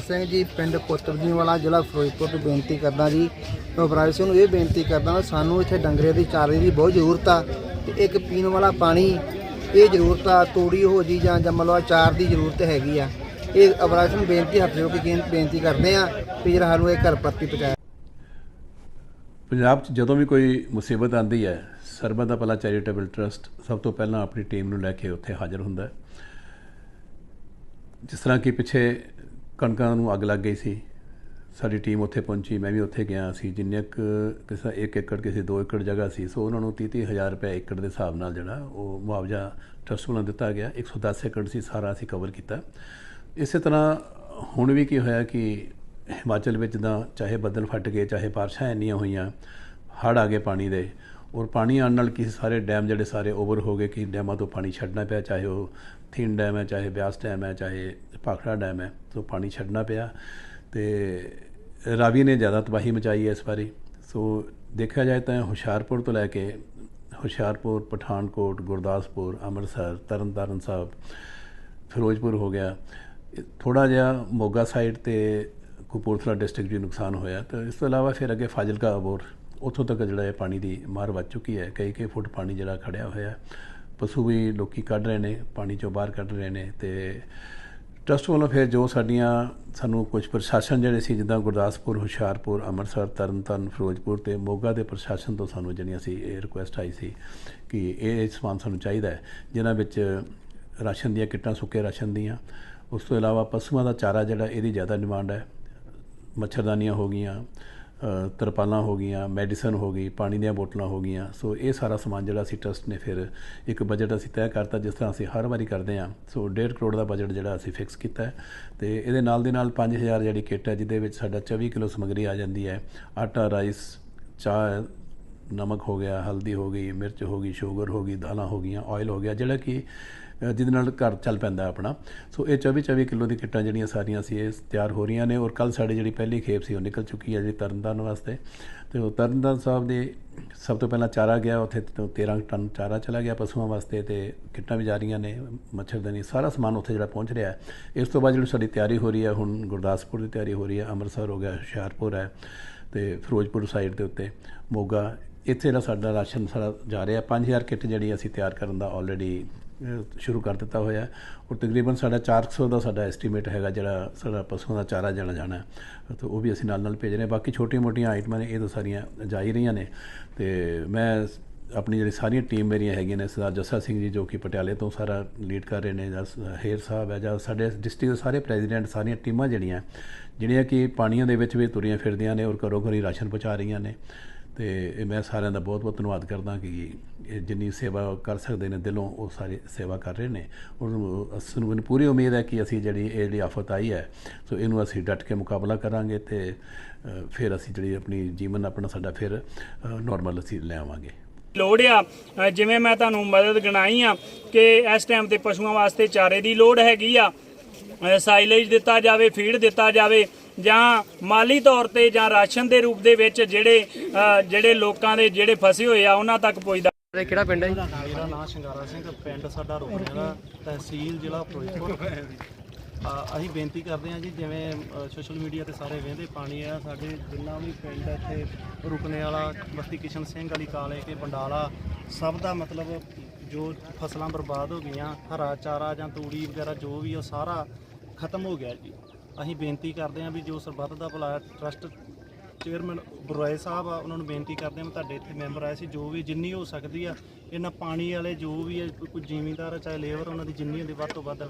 ਸਿੰਘ ਜੀ, ਪਿੰਡ ਕੋਤਬਜੀ ਵਾਲਾ ਜ਼ਿਲ੍ਹਾ ਫਿਰੋਜ਼ਪੁਰ ਤੋਂ ਬੇਨਤੀ ਕਰਦਾ ਜੀ। ਮੈਂ ਉਪਰਾਜ ਸਿੰਘ ਨੂੰ ਇਹ ਬੇਨਤੀ ਕਰਦਾ ਸਾਨੂੰ ਇੱਥੇ ਡੰਗਰੇ ਦੀ ਚਾਰੇ ਦੀ ਬਹੁਤ ਜ਼ਰੂਰਤ ਆ ਤੇ ਇੱਕ ਪੀਣ ਵਾਲਾ ਪਾਣੀ, ਇਹ ਜ਼ਰੂਰਤ ਆ, ਤੋੜੀ ਹੋ ਜੀ ਜਾਂ ਜੰਮ ਲਓ ਚਾਰ ਦੀ ਜ਼ਰੂਰਤ ਹੈਗੀ ਆ। ਇਹ ਉਪਰਾਜ ਸਿੰਘ ਨੂੰ ਬੇਨਤੀ, ਹੱਥ ਜੋੜ ਕੇ ਬੇਨਤੀ ਕਰਦੇ ਆ ਵੀ ਜਿਹੜਾ ਸਾਨੂੰ ਇਹ ਘਰ ਪਰਤੀ ਪਹੁੰਚਾਇਆ। ਪੰਜਾਬ 'ਚ ਜਦੋਂ ਵੀ ਕੋਈ ਮੁਸੀਬਤ ਆਂਦੀ ਹੈ, ਸਰਬਤ ਦਾ ਭਲਾ ਚੈਰੀਟੇਬਲ ਟਰਸਟ ਸਭ ਤੋਂ ਪਹਿਲਾਂ ਆਪਣੀ ਟੀਮ ਨੂੰ ਲੈ ਕੇ ਉੱਥੇ ਹਾਜ਼ਰ ਹੁੰਦਾ ਹੈ। ਜਿਸ ਤਰ੍ਹਾਂ ਕਿ ਪਿੱਛੇ ਕਣਕਾਂ ਨੂੰ ਅੱਗ ਲੱਗ ਗਈ ਸੀ। ਸਾਡੀ ਟੀਮ ਉੱਥੇ ਪਹੁੰਚੀ, ਮੈਂ ਵੀ ਉੱਥੇ ਗਿਆ ਸੀ। ਜਿੰਨੇ ਕੁ ਕਿਸੇ 1 ਏਕੜ, ਕਿਸੇ 2 ਏਕੜ ਜਗ੍ਹਾ ਸੀ, ਸੋ ਉਹਨਾਂ ਨੂੰ 30 ਹਜ਼ਾਰ ਰੁਪਏ ਏਕੜ ਦੇ ਹਿਸਾਬ ਨਾਲ ਜਿਹੜਾ ਉਹ ਮੁਆਵਜ਼ਾ ਟਰਸਟ ਵੱਲੋਂ ਦਿੱਤਾ ਗਿਆ। 110 ਏਕੜ ਸੀ, ਸਾਰਾ ਅਸੀਂ ਕਵਰ ਕੀਤਾ। ਇਸੇ ਤਰ੍ਹਾਂ ਹੁਣ ਵੀ ਕੀ ਹੋਇਆ ਕਿ ਹਿਮਾਚਲ ਵਿੱਚ ਤਾਂ ਚਾਹੇ ਬੱਦਲ ਫਟ ਗਏ, ਚਾਹੇ ਬਾਰਿਸ਼ਾਂ ਇੰਨੀਆਂ ਹੋਈਆਂ, ਹੜ੍ਹ ਆ ਗਏ ਪਾਣੀ ਦੇ। ਔਰ ਪਾਣੀ ਆਉਣ ਨਾਲ ਕਿਸੇ ਸਾਰੇ ਡੈਮ ਜਿਹੜੇ ਸਾਰੇ ਓਵਰ ਹੋ ਗਏ, ਕਿ ਡੈਮਾਂ ਤੋਂ ਪਾਣੀ ਛੱਡਣਾ ਪਿਆ, ਚਾਹੇ ਉਹ ਥਿੰਨ ਡੈਮ ਹੈ, ਚਾਹੇ ਬਿਆਸ ਡੈਮ ਹੈ, ਚਾਹੇ ਭਾਖੜਾ ਡੈਮ ਹੈ ਤੋਂ ਪਾਣੀ ਛੱਡਣਾ ਪਿਆ। ਤੇ ਰਾਵੀ ਨੇ ਜ਼ਿਆਦਾ ਤਬਾਹੀ ਮਚਾਈ ਹੈ ਇਸ ਵਾਰੀ। ਸੋ ਦੇਖਿਆ ਜਾਏ ਤਾਂ ਹੁਸ਼ਿਆਰਪੁਰ ਤੋਂ ਲੈ ਕੇ ਹੁਸ਼ਿਆਰਪੁਰ, ਪਠਾਨਕੋਟ, ਗੁਰਦਾਸਪੁਰ, ਅੰਮ੍ਰਿਤਸਰ, ਤਰਨਤਾਰਨ ਸਾਹਿਬ, ਫਿਰੋਜ਼ਪੁਰ ਹੋ ਗਿਆ। ਥੋੜਾ ਜਿਹਾ ਮੋਗਾ ਸਾਈਡ ਤੇ ਕਪੂਰਥਲਾ ਡਿਸਟ੍ਰਿਕਟ ਵੀ ਨੁਕਸਾਨ ਹੋਇਆ। ਤੇ ਇਸ ਤੋਂ ਇਲਾਵਾ ਫਿਰ ਅੱਗੇ ਫਾਜ਼ਿਲਕਾ ਅਬੋਰ। ਉੱਥੋਂ ਤੱਕ ਜਿਹੜਾ ਇਹ ਪਾਣੀ ਦੀ ਮਾਰ ਵੱਜ ਚੁੱਕੀ ਹੈ। ਕਈ ਕਈ ਫੁੱਟ ਪਾਣੀ ਜਿਹੜਾ ਖੜਿਆ ਹੋਇਆ ਪਸ਼ੂ ਵੀ ਲੋਕੀ ਕੱਢ ਰਹੇ ਨੇ, ਪਾਣੀ ਚੋਂ ਬਾਹਰ ਕੱਢ ਰਹੇ ਨੇ ਤੇ ਟਰਸਟ ਵੱਲੋਂ ਫਿਰ ਜੋ ਸਾਡੀਆਂ ਸਾਨੂੰ ਕੁਝ ਪ੍ਰਸ਼ਾਸਨ ਜਿਹੜੇ ਸੀ, ਜਿੱਦਾਂ ਗੁਰਦਾਸਪੁਰ, ਹੁਸ਼ਿਆਰਪੁਰ, ਅੰਮ੍ਰਿਤਸਰ ਤਰਨਤਾਰਨ ਫਿਰੋਜ਼ਪੁਰ ਤੇ ਮੋਗਾ ਦੇ ਪ੍ਰਸ਼ਾਸਨ ਤੋਂ ਸਾਨੂੰ ਜਿਹੜੀਆਂ ਸੀ ਇਹ ਰਿਕੁਐਸਟ ਆਈ ਸੀ ਕਿ ਇਹ ਸਮਾਨ ਸਾਨੂੰ ਚਾਹੀਦਾ ਹੈ, ਜਿਨ੍ਹਾਂ ਵਿੱਚ ਰਾਸ਼ਨ ਦੀਆਂ ਕਿੱਟਾਂ ਸੁੱਕੇ ਰਾਸ਼ਨ ਦੀਆਂ। ਉਸ ਤੋਂ ਇਲਾਵਾ ਪਸ਼ੂਆਂ ਦਾ ਚਾਰਾ ਜਿਹੜਾ, ਇਹਦੀ ਜ਼ਿਆਦਾ ਡਿਮਾਂਡ ਹੈ। ਮੱਛਰਦਾਨੀਆਂ ਹੋ ਗਈਆਂ ਤਰਪਾਲਾਂ ਹੋ ਗਈਆਂ ਮੈਡੀਸਨ ਹੋ ਗਈ, ਪਾਣੀ ਦੀਆਂ ਬੋਤਲਾਂ ਹੋ ਗਈਆਂ। ਸੋ ਇਹ ਸਾਰਾ ਸਮਾਨ ਜਿਹੜਾ ਅਸੀਂ ਟਰਸਟ ਨੇ ਫਿਰ ਇੱਕ ਬਜਟ ਅਸੀਂ ਤੈਅ ਕਰਤਾ, ਜਿਸ ਤਰ੍ਹਾਂ ਅਸੀਂ ਹਰ ਵਾਰੀ ਕਰਦੇ ਹਾਂ। ਸੋ 1.5 ਕਰੋੜ ਦਾ ਬਜਟ ਜਿਹੜਾ ਅਸੀਂ ਫਿਕਸ ਕੀਤਾ ਹੈ। ਤੇ ਇਹਦੇ ਨਾਲ ਦੇ ਨਾਲ 5000 ਜਿਹੜੀ ਕਿੱਟ ਹੈ, ਜਿਹਦੇ ਵਿੱਚ ਸਾਡਾ 24 ਕਿਲੋ ਸਮੱਗਰੀ ਆ ਜਾਂਦੀ ਹੈ। ਆਟਾ ਰਾਈਸ ਚਾਹ ਨਮਕ ਹੋ ਗਿਆ, ਹਲਦੀ ਹੋ ਗਈ, ਮਿਰਚ ਹੋ ਗਈ, ਸ਼ੂਗਰ ਹੋ ਗਈ, ਦਾਲਾਂ ਹੋ ਗਈਆਂ ਆਇਲ ਹੋ ਗਿਆ, ਜਿਹੜਾ ਕਿ ਜਿਹਦੇ ਨਾਲ ਘਰ ਚੱਲ ਪੈਂਦਾ ਆਪਣਾ। ਸੋ ਇਹ 24 24 ਕਿਲੋ ਦੀ ਕਿੱਟਾਂ ਜਿਹੜੀਆਂ ਸਾਰੀਆਂ ਸੀ ਇਹ ਤਿਆਰ ਹੋ ਰਹੀਆਂ ਨੇ ਔਰ ਕੱਲ ਸਾਡੀ ਜਿਹੜੀ ਪਹਿਲੀ ਖੇਪ ਸੀ ਉਹ ਨਿਕਲ ਚੁੱਕੀ ਹੈ ਜਿਹੜੀ ਤਰਨਤਾਰਨ ਵਾਸਤੇ। ਤੇ ਉਹ ਤਰਨਤਾਰਨ ਸਾਹਿਬ ਦੇ ਸਭ ਤੋਂ ਪਹਿਲਾਂ ਚਾਰਾ ਗਿਆ, ਉੱਥੇ ਤੋਂ 13 ਟਨ ਚਾਰਾ ਚਲਾ ਗਿਆ ਪਸ਼ੂਆਂ ਵਾਸਤੇ ਤੇ ਕਿੱਟਾਂ ਵੀ ਜਾ ਰਹੀਆਂ ਨੇ ਮੱਛਰਦਾਨੀ ਸਾਰਾ ਸਮਾਨ ਉੱਥੇ ਜਿਹੜਾ ਪਹੁੰਚ ਰਿਹਾ ਹੈ। ਇਸ ਤੋਂ ਬਾਅਦ ਜਿਹੜੀ ਸਾਡੀ ਤਿਆਰੀ ਹੋ ਰਹੀ ਹੈ, ਹੁਣ ਗੁਰਦਾਸਪੁਰ ਦੀ ਤਿਆਰੀ ਹੋ ਰਹੀ ਹੈ, ਅੰਮ੍ਰਿਤਸਰ ਹੋ ਗਿਆ, ਹੁਸ਼ਿਆਰਪੁਰ ਹੈ ਤੇ ਫਿਰੋਜ਼ਪੁਰ ਸਾਈਡ ਦੇ ਉੱਤੇ, ਮੋਗਾ ਇੱਥੇ ਜਿਹੜਾ ਸਾਡਾ ਰਾਸ਼ਨ ਸਾਰਾ ਜਾ ਰਿਹਾ। 5000 ਕਿੱਟ ਜਿਹੜੀ ਅਸੀਂ ਤਿਆਰ ਕਰਨ ਦਾ ਆਲਰੇਡੀ ਸ਼ੁਰੂ ਕਰ ਦਿੱਤਾ ਹੋਇਆ। ਔਰ ਤਕਰੀਬਨ ਸਾਡਾ 400 ਦਾ ਸਾਡਾ ਐਸਟੀਮੇਟ ਹੈਗਾ, ਜਿਹੜਾ ਸਾਡਾ ਪਸ਼ੂਆਂ ਦਾ ਚਾਰਾ ਜਾਣਾ ਜਾਣਾ ਹੈ। ਤੇ ਉਹ ਵੀ ਅਸੀਂ ਨਾਲ ਨਾਲ ਭੇਜ ਰਹੇ ਹਾਂ। ਬਾਕੀ ਛੋਟੀਆਂ-ਮੋਟੀਆਂ ਆਈਟਮਾਂ ਨੇ, ਇਹ ਤਾਂ ਸਾਰੀਆਂ ਜਾ ਹੀ ਰਹੀਆਂ ਨੇ। ਤੇ ਮੈਂ ਆਪਣੀ ਜਿਹੜੀ ਸਾਰੀਆਂ ਟੀਮ ਮੇਰੀਆਂ ਹੈਗੀਆਂ ਨੇ, ਸਰਦਾਰ ਜੱਸਾ ਸਿੰਘ ਜੀ, ਜੋ ਕਿ ਪਟਿਆਲੇ ਤੋਂ ਸਾਰਾ ਲੀਡ ਕਰ ਰਹੇ ਨੇ, ਜਾਂ ਹੇਰ ਸਾਹਿਬ ਹੈ, ਜਾਂ ਸਾਡੇ ਡਿਸਟ੍ਰਿਕਟ ਦੇ ਸਾਰੇ ਪ੍ਰੈਜ਼ੀਡੈਂਟ ਸਾਰੀਆਂ ਟੀਮਾਂ ਜਿਹੜੀਆਂ ਜਿਹੜੀਆਂ ਕਿ ਪਾਣੀਆਂ ਦੇ ਵਿੱਚ ਵੀ ਤੁਰੀਆਂ ਫਿਰਦੀਆਂ ਨੇ ਔਰ ਘਰੋਂ ਘਰੀ ਰਾਸ਼ਨ ਪਹੁੰਚਾ ਰਹੀਆਂ ਨੇ। ਤੇ ਮੈਂ ਸਾਰਿਆਂ ਦਾ ਬਹੁਤ ਬਹੁਤ ਧੰਨਵਾਦ ਕਰਦਾ ਕਿ ਇਹ ਜਿੰਨੀ ਸੇਵਾ ਕਰ ਸਕਦੇ ਨੇ ਦਿਲੋਂ, ਉਹ ਸਾਰੇ ਸੇਵਾ ਕਰ ਰਹੇ ਨੇ। ਔਰ ਸਾਨੂੰ ਮੈਨੂੰ ਪੂਰੀ ਉਮੀਦ ਹੈ ਕਿ ਅਸੀਂ ਜਿਹੜੀ, ਇਹ ਜਿਹੜੀ ਆਫਤ ਆਈ ਹੈ, ਸੋ ਇਹਨੂੰ ਅਸੀਂ ਡਟ ਕੇ ਮੁਕਾਬਲਾ ਕਰਾਂਗੇ ਤੇ ਫਿਰ ਅਸੀਂ ਜਿਹੜੀ ਆਪਣੀ ਜੀਵਨ, ਆਪਣਾ ਸਾਡਾ ਫਿਰ ਨਾਰਮਲ ਅਸੀਂ ਲੈ ਆਵਾਂਗੇ। ਲੋੜ ਆ ਜਿਵੇਂ ਮੈਂ ਤੁਹਾਨੂੰ ਮਦਦ ਗਣਾਈ ਆ ਕਿ ਇਸ ਟਾਈਮ ਤੇ ਪਸ਼ੂਆਂ ਵਾਸਤੇ ਚਾਰੇ ਦੀ ਲੋੜ ਹੈਗੀ ਆ। ਸਾਈਲੇਜ ਦਿੱਤਾ ਜਾਵੇ ਫੀਡ ਦਿੱਤਾ ਜਾਵੇ ਜਾਂ ਮਾਲੀ ਤੌਰ ਤੇ ਜਾਂ ਰਾਸ਼ਨ ਦੇ ਰੂਪ ਦੇ ਵਿੱਚ ਜਿਹੜੇ ਜਿਹੜੇ ਲੋਕਾਂ ਦੇ ਜਿਹੜੇ ਫਸੇ ਹੋਏ ਆ ਉਹਨਾਂ ਤੱਕ ਪਹੁੰਚਦਾ ਇਹ ਕਿਹੜਾ ਪਿੰਡ ਹੈ ਜੀ? ਮੇਰਾ ਨਾਮ ਸ਼ਿੰਗਾਰਾ ਸਿੰਘ ਪਿੰਡ ਸਾਡਾ ਰੋਪੜ ਦਾ ਤਹਿਸੀਲ ਜ਼ਿਲ੍ਹਾ ਫਿਰੋਜ਼ਪੁਰ ਅਸੀਂ ਬੇਨਤੀ ਕਰਦੇ ਹਾਂ ਜੀ ਜਿਵੇਂ ਸੋਸ਼ਲ ਮੀਡੀਆ ਤੇ ਸਾਰੇ ਵੇਂਦੇ ਪਾਣੀ ਆ ਸਾਡੇ ਜਿੰਨਾ ਵੀ ਪਿੰਡ ਇੱਥੇ ਰੁਕਨੇ ਵਾਲਾ ਬਸਤੀ ਕਿਸ਼ਨ ਸਿੰਘ ਵਾਲੀ ਕਾਲੇ ਕੇ ਬੰਡਾਲਾ ਸਭ ਦਾ ਮਤਲਬ ਜੋ ਫਸਲਾਂ ਬਰਬਾਦ ਹੋ ਗਈਆਂ ਹਰਾ ਚਾਰਾ ਜਾਂ ਤੂੜੀ ਵਗੈਰਾ ਜੋ ਵੀ ਉਹ ਸਾਰਾ ਖਤਮ ਹੋ ਗਿਆ ਜੀ। ਅਸੀਂ ਬੇਨਤੀ ਕਰਦੇ ਹਾਂ ਵੀ ਜੋ ਸਰਬੱਤ ਦਾ ਭਲਾ ਟਰਸਟ ਚੇਅਰਮੈਨ ਬੁਰਾਏ ਸਾਹਿਬ ਆ, ਉਹਨਾਂ ਨੂੰ ਬੇਨਤੀ ਕਰਦੇ ਹਾਂ ਵੀ ਤੁਹਾਡੇ ਇੱਥੇ ਮੈਂਬਰ ਆਏ ਸੀ, ਜੋ ਵੀ ਜਿੰਨੀ ਹੋ ਸਕਦੀ ਆ, ਇਹਨਾਂ ਪਾਣੀ ਵਾਲੇ ਜੋ ਵੀ ਹੈ ਕੋਈ ਜ਼ਿਮੀਂਦਾਰ ਚਾਹੇ ਲੇਬਰ ਉਹਨਾਂ ਦੀ ਜਿੰਨੀ ਹੁੰਦੀ ਵੱਧ ਤੋਂ ਵੱਧ